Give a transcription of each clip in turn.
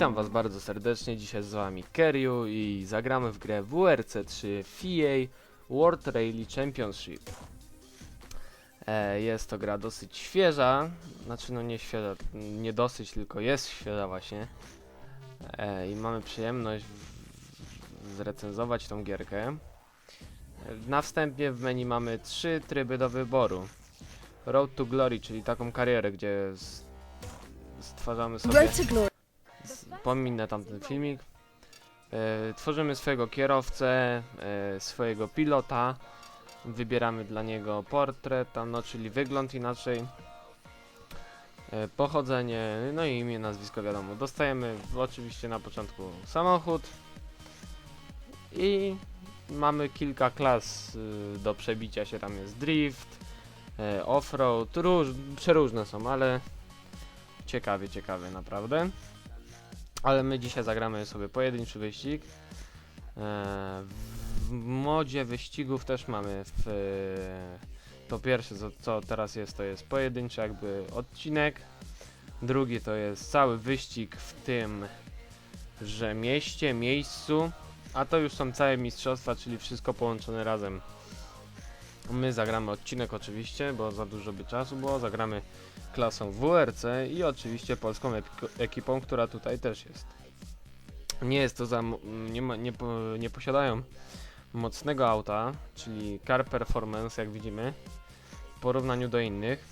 Witam was bardzo serdecznie, dzisiaj z wami Keryu i zagramy w grę WRC 3 FIA World Rally Championship. E, jest to gra dosyć świeża, znaczy no nie świeża, nie dosyć, tylko jest świeża właśnie. E, I mamy przyjemność zrecenzować tą gierkę. E, Na wstępie w menu mamy trzy tryby do wyboru. Road to Glory, czyli taką karierę, gdzie stwarzamy sobie... Pominę tamten filmik. E, tworzymy swojego kierowcę, e, swojego pilota. Wybieramy dla niego portret, no, czyli wygląd inaczej. E, pochodzenie, no i imię, nazwisko wiadomo. Dostajemy oczywiście na początku samochód. I mamy kilka klas y, do przebicia się, tam jest drift, e, offroad, róż, przeróżne są, ale ciekawie, ciekawie naprawdę. Ale my dzisiaj zagramy sobie pojedynczy wyścig. E, w modzie wyścigów też mamy w, to pierwsze co teraz jest to jest pojedynczy jakby odcinek. Drugi to jest cały wyścig w tym, że mieście, miejscu. A to już są całe mistrzostwa, czyli wszystko połączone razem. My zagramy odcinek oczywiście, bo za dużo by czasu było. Zagramy klasą WRC i oczywiście polską ekipą, która tutaj też jest. Nie jest to za. Nie, ma, nie, nie posiadają mocnego auta, czyli car performance, jak widzimy, w porównaniu do innych.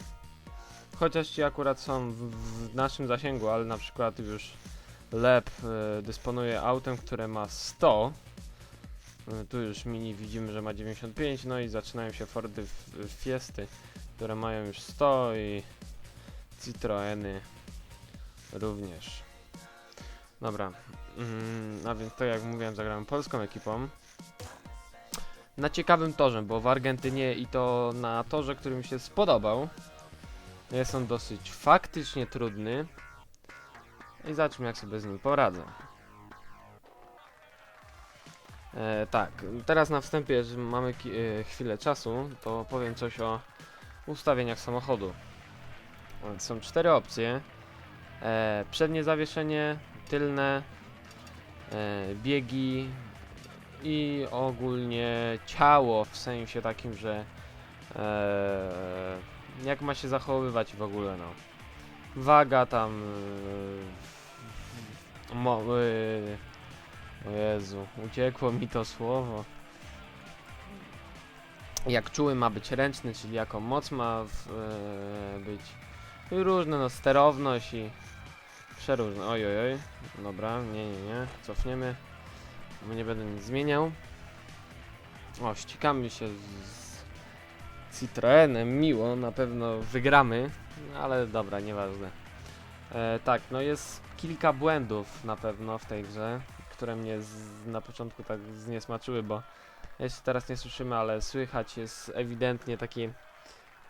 Chociaż ci akurat są w, w naszym zasięgu, ale na przykład już Lep e, dysponuje autem, które ma 100. E, tu już mini widzimy, że ma 95, no i zaczynają się Fordy Fiesty, które mają już 100 i Citroeny również. Dobra, mm, a więc to jak mówiłem, zagrałem polską ekipą. Na ciekawym torze, bo w Argentynie i to na torze, który mi się spodobał. Jest on dosyć faktycznie trudny. I zobaczmy jak sobie z nim poradzę. E, tak, teraz na wstępie, że mamy e, chwilę czasu, to powiem coś o ustawieniach samochodu. Są cztery opcje. E, przednie zawieszenie, tylne, e, biegi i ogólnie ciało w sensie takim, że e, jak ma się zachowywać w ogóle no. Waga tam e, mo, e, o Jezu, uciekło mi to słowo. Jak czuły ma być ręczny, czyli jaką moc ma w, e, być i różne, no sterowność i przeróżne. Oj, oj, oj. Dobra, nie, nie, nie. Cofniemy. Bo nie będę nic zmieniał. O, ścigamy się z Citroenem. Miło, na pewno wygramy. Ale dobra, nieważne. E, tak, no jest kilka błędów na pewno w tej grze, które mnie z, na początku tak zniesmaczyły, bo jeszcze teraz nie słyszymy, ale słychać jest ewidentnie taki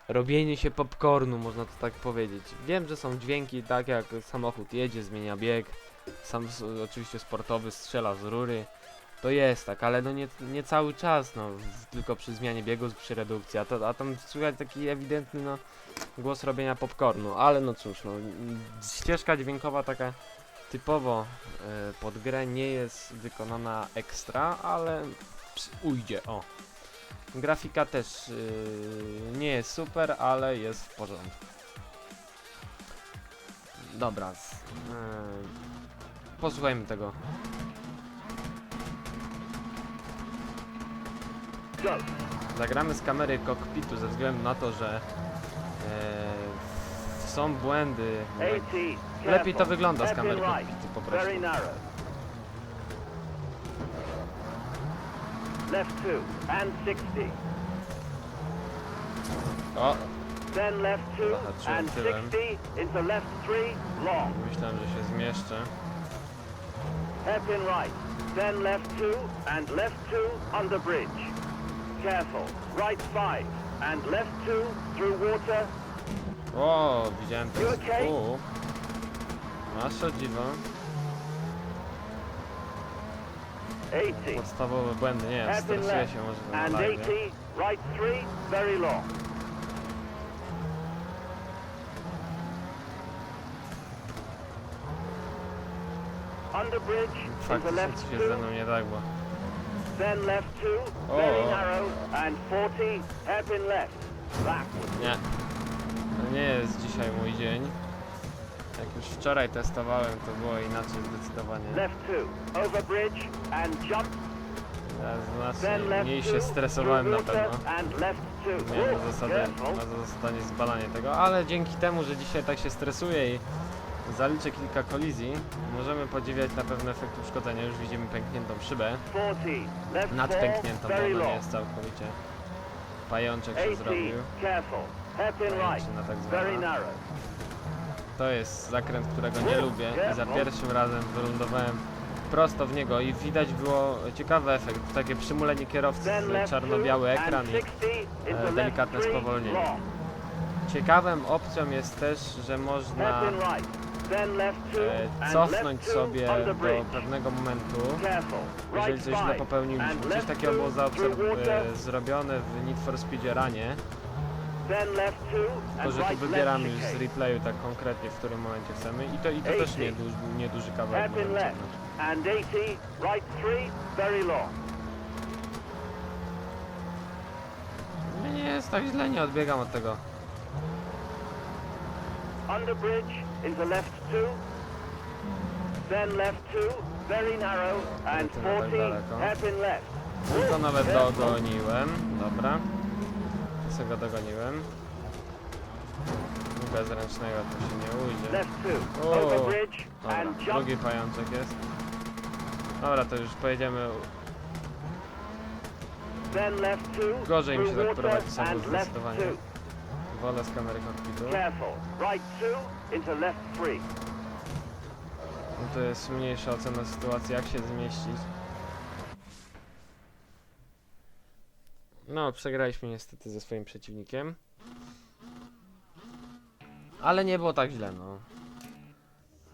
robienie się popcornu, można to tak powiedzieć. Wiem, że są dźwięki, tak jak samochód jedzie, zmienia bieg, sam oczywiście sportowy strzela z rury. To jest tak, ale no nie, nie cały czas, no, tylko przy zmianie biegu, przy redukcji, a, to, a tam słychać taki ewidentny, no, głos robienia popcornu, ale no cóż, no, ścieżka dźwiękowa taka typowo e, pod grę nie jest wykonana ekstra, ale ujdzie, o. Grafika też yy, nie jest super, ale jest w porządku. Dobra, z, yy, posłuchajmy tego. Zagramy z kamery kokpitu ze względu na to, że yy, są błędy. Lepiej to wygląda z kamery kokpitu po prostu. Left two and 60. O, Then left two Zahaczyłem and tyłem. 60 into left three long. myślałem, że się zmieszczę. Hairpin right. Then left two and left two under bridge. Careful. Right five and left two through water. O, widziałem You teraz. okay? U. Masz o Podstawowe błędy, nie wiem, stresuję się może na live. 80. Right three very long. under bridge into Faktycznie left coś jest ze 2, mną nie tak, bo... then left 2, O, very o. narrow, and 40, hairpin left. Back. Nie. To nie jest dzisiaj mój dzień. Jak już wczoraj testowałem, to było inaczej zdecydowanie. Left 2, over bridge and jump, Ja znacznie mniej 2, się stresowałem na pewno. and left 2. Miałem na zasadę, careful. na zasadzie zbadanie tego, ale dzięki temu, że dzisiaj tak się stresuję i zaliczę kilka kolizji, możemy podziwiać na pewno efekt uszkodzenia. Już widzimy pękniętą szybę. 40, left 4, Nadpękniętą, bo very ona nie long. jest całkowicie. Pajączek się 80, zrobił. tak zwana. To jest zakręt, którego nie lubię i za pierwszym razem wylądowałem prosto w niego i widać było ciekawy efekt, takie przymulenie kierowcy, czarno-biały 2 ekran i 60 into e, delikatne 3, spowolnienie. ciekawym opcją jest też, że można Hairpin right, then left 2 e, cofnąć left 2 sobie do pewnego momentu. Jeżeli coś źle 5 popełniliśmy, coś takiego było 2 through zaobserw- zrobione w Need for Speedzie ranie, then left 2 tylko and że tu wybieramy już z replayu tak konkretnie, w którym momencie chcemy i to, i to też nie, duży, nieduży kawałek możemy left ciągnąć. and 80, right 3, very long. Nie, nie jest tak źle, nie odbiegam od tego. Under bridge into left 2, then left 2, very narrow and Ty na tak 40, daleko. hairpin left. No to nawet dogoniłem, dobra. To sobie go dogoniłem. Bez ręcznego to się nie ujdzie. Left 2, O, over bridge Dobra, jump drugi pajączek jest. Dobra, to już pojedziemy. Then left two. Gorzej mi się through tak water prowadzi samochód and left zdecydowanie. two. Wolę z kamery kokpitu. Careful. Right two into left three. No to jest mniejsza ocena sytuacji, jak się zmieścić. No, przegraliśmy niestety ze swoim przeciwnikiem. Ale nie było tak źle, no.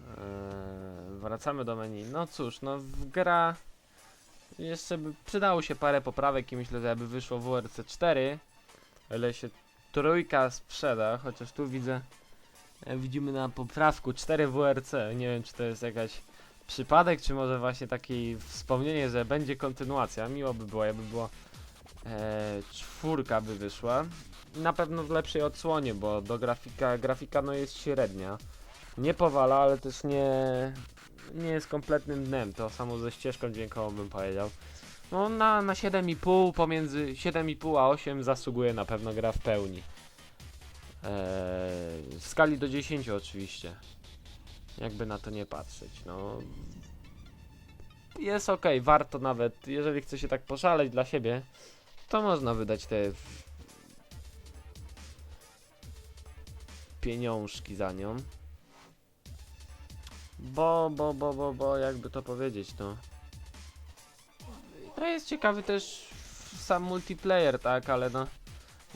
Eee, wracamy do menu. No cóż, no w gra jeszcze by przydało się parę poprawek i myślę, że jakby wyszło WRC 4, o ile się trójka sprzeda, chociaż tu widzę e, widzimy na poprawku 4 WRC. Nie wiem, czy to jest jakaś przypadek, czy może właśnie takie wspomnienie, że będzie kontynuacja. Miło by było, jakby było e, czwórka by wyszła. Na pewno w lepszej odsłonie, bo do grafika, grafika no jest średnia. Nie powala, ale też nie, nie jest kompletnym dnem. To samo ze ścieżką dźwiękową bym powiedział. No na, na 7,5 pomiędzy 7,5 a 8 zasługuje na pewno gra w pełni. Eee, w skali do 10 oczywiście. Jakby na to nie patrzeć, no. Jest ok, warto nawet, jeżeli chce się tak poszaleć dla siebie, to można wydać te pieniążki za nią. Bo, bo, bo, bo, bo, jakby to powiedzieć, no. To jest ciekawy też sam multiplayer, tak, ale no.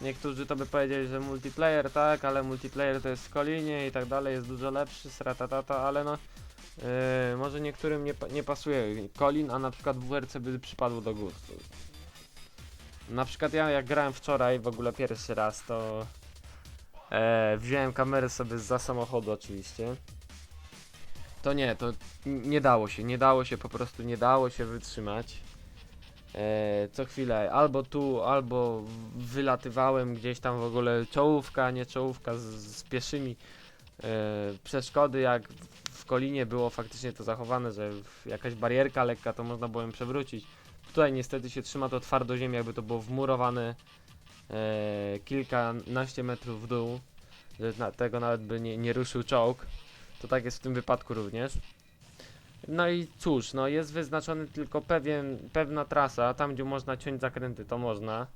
Niektórzy to by powiedzieli, że multiplayer, tak, ale multiplayer to jest w Kolinie i tak dalej, jest dużo lepszy, sratatata, ale no. Yy, może niektórym nie, nie pasuje Kolin, a na przykład WRC by przypadło do gustu. Na przykład ja jak grałem wczoraj w ogóle pierwszy raz, to e, wziąłem kamerę sobie za samochodu oczywiście. To nie, to nie dało się, nie dało się, po prostu nie dało się wytrzymać. E, co chwilę albo tu, albo wylatywałem gdzieś tam w ogóle czołówka, nie czołówka z, z pieszymi. E, przeszkody jak w Kolinie było faktycznie to zachowane, że jakaś barierka lekka to można było przewrócić. Tutaj niestety się trzyma to twardo ziemi, jakby to było wmurowane e, kilkanaście metrów w dół, że na, tego nawet by nie, nie ruszył czołg. To tak jest w tym wypadku również. No i cóż, no jest wyznaczony tylko pewien, pewna trasa, tam gdzie można ciąć zakręty, to można.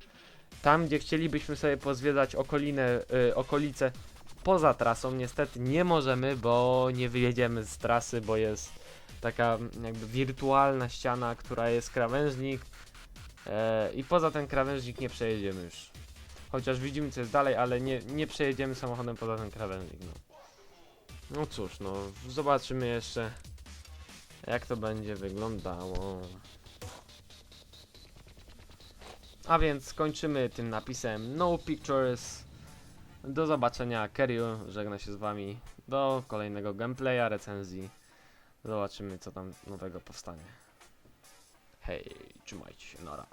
Tam gdzie chcielibyśmy sobie pozwiedzać okolinę, y, okolice poza trasą, niestety nie możemy, bo nie wyjedziemy z trasy, bo jest taka mm, jakby wirtualna ściana, która jest krawężnik e, i poza ten krawężnik nie przejedziemy już. Chociaż widzimy co jest dalej, ale nie, nie przejedziemy samochodem poza ten krawężnik. No. no cóż, no zobaczymy jeszcze jak to będzie wyglądało. A więc kończymy tym napisem No Pictures. Do zobaczenia, Kerry żegna się z wami. Do kolejnego gameplaya, recenzji. Zobaczymy co tam nowego powstanie. Hej, trzymajcie się, nara.